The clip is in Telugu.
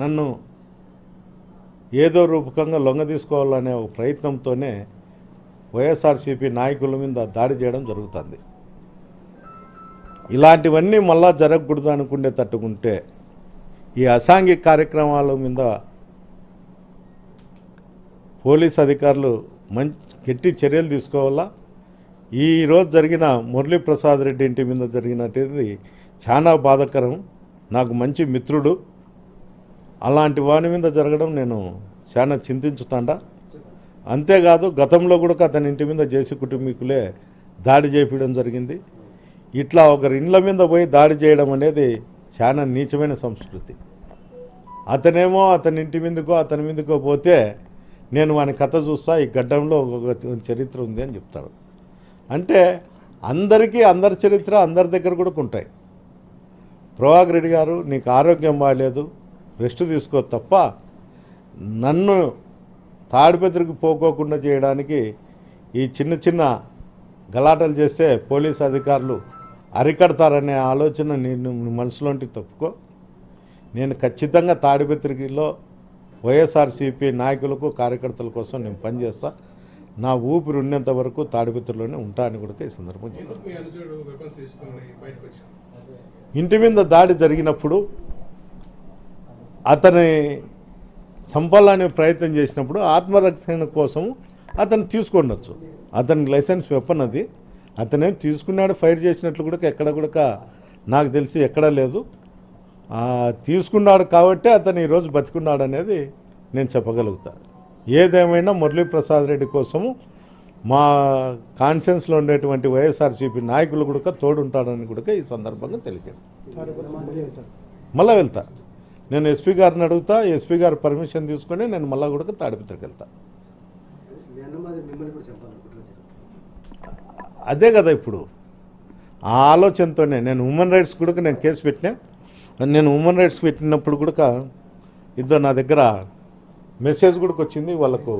నన్ను ఏదో రూపకంగా లొంగ తీసుకోవాలనే ఒక ప్రయత్నంతోనే వైఎస్ఆర్సీపీ నాయకుల మీద దాడి చేయడం జరుగుతుంది. ఇలాంటివన్నీ మళ్ళా జరగకూడదు అనుకుంటే తట్టుకుంటే ఈ అసాంఘిక కార్యక్రమాల మీద పోలీస్ అధికారులు మంచి గట్టి చర్యలు తీసుకోవాలా? ఈరోజు జరిగిన మురళీప్రసాద్ రెడ్డి ఇంటి మీద జరిగినట్టేది చాలా బాధాకరం. నాకు మంచి మిత్రుడు. అలాంటి వాని మీద జరగడం నేను చాలా చింతించుతాండా. అంతేకాదు గతంలో కూడా అతని ఇంటి మీద జేసీ కుటుంబీకులే దాడి చేపించడం జరిగింది. ఇట్లా ఒకరి ఇండ్ల మీద పోయి దాడి చేయడం అనేది చాలా నీచమైన సంస్కృతి. అతనేమో అతని ఇంటి మీదకో అతని మీదకో పోతే నేను వాని కథ చూస్తా ఈ గడ్డంలో ఒక చరిత్ర ఉంది అని చెప్తారు. అంటే అందరికీ అందరి చరిత్ర అందరి దగ్గర కూడా ఉంటాయి ప్రభాకర్ రెడ్డి గారు నీకు ఆరోగ్యం బాగాలేదు రెస్ట్ తీసుకో తప్ప నన్ను తాడిపెద్దరికి పోకోకుండా చేయడానికి ఈ చిన్న చిన్న గలాటలు చేస్తే పోలీస్ అధికారులు అరికడతారనే ఆలోచన నేను మనసులోంటి తప్పుకో. నేను ఖచ్చితంగా తాడిపత్రికలో వైఎస్ఆర్సీపీ నాయకులకు కార్యకర్తల కోసం నేను పనిచేస్తా. నా ఊపిరి ఉన్నంత వరకు తాడిపత్రిలోనే ఉంటా అని కూడా ఈ సందర్భం ఇంటి మీద దాడి జరిగినప్పుడు అతని చంపాలనే ప్రయత్నం చేసినప్పుడు ఆత్మరక్షణ కోసం అతను తీసుకుండొచ్చు అతని లైసెన్స్ వెపన్ అది. అతనే తీసుకున్నాడు ఫైర్ చేసినట్లు కూడా ఎక్కడ కూడా నాకు తెలిసి ఎక్కడా లేదు. తీసుకున్నాడు కాబట్టి అతను ఈరోజు బతికున్నాడు అనేది నేను చెప్పగలుగుతా. ఏదేమైనా మురళీప్రసాద్ రెడ్డి కోసము మా కాన్షియన్స్లో ఉండేటువంటి వైఎస్ఆర్సీపీ నాయకులు కూడా తోడుంటాడని కూడా ఈ సందర్భంగా తెలిపారు. మళ్ళీ వెళ్తా. నేను ఎస్పీ గారిని అడుగుతా ఎస్పీ గారు పర్మిషన్ తీసుకొని నేను మళ్ళా కూడా తాడిపత్రికి వెళ్తా. అదే కదా ఇప్పుడు. ఆ ఆలోచనతోనే నేను ఉమెన్ రైట్స్ కూడా నేను కేసు పెట్టినా నేను ఉమెన్ రైట్స్ పెట్టినప్పుడు కూడా ఇద్దరు నా దగ్గర మెసేజ్ కూడా వచ్చింది వాళ్ళకు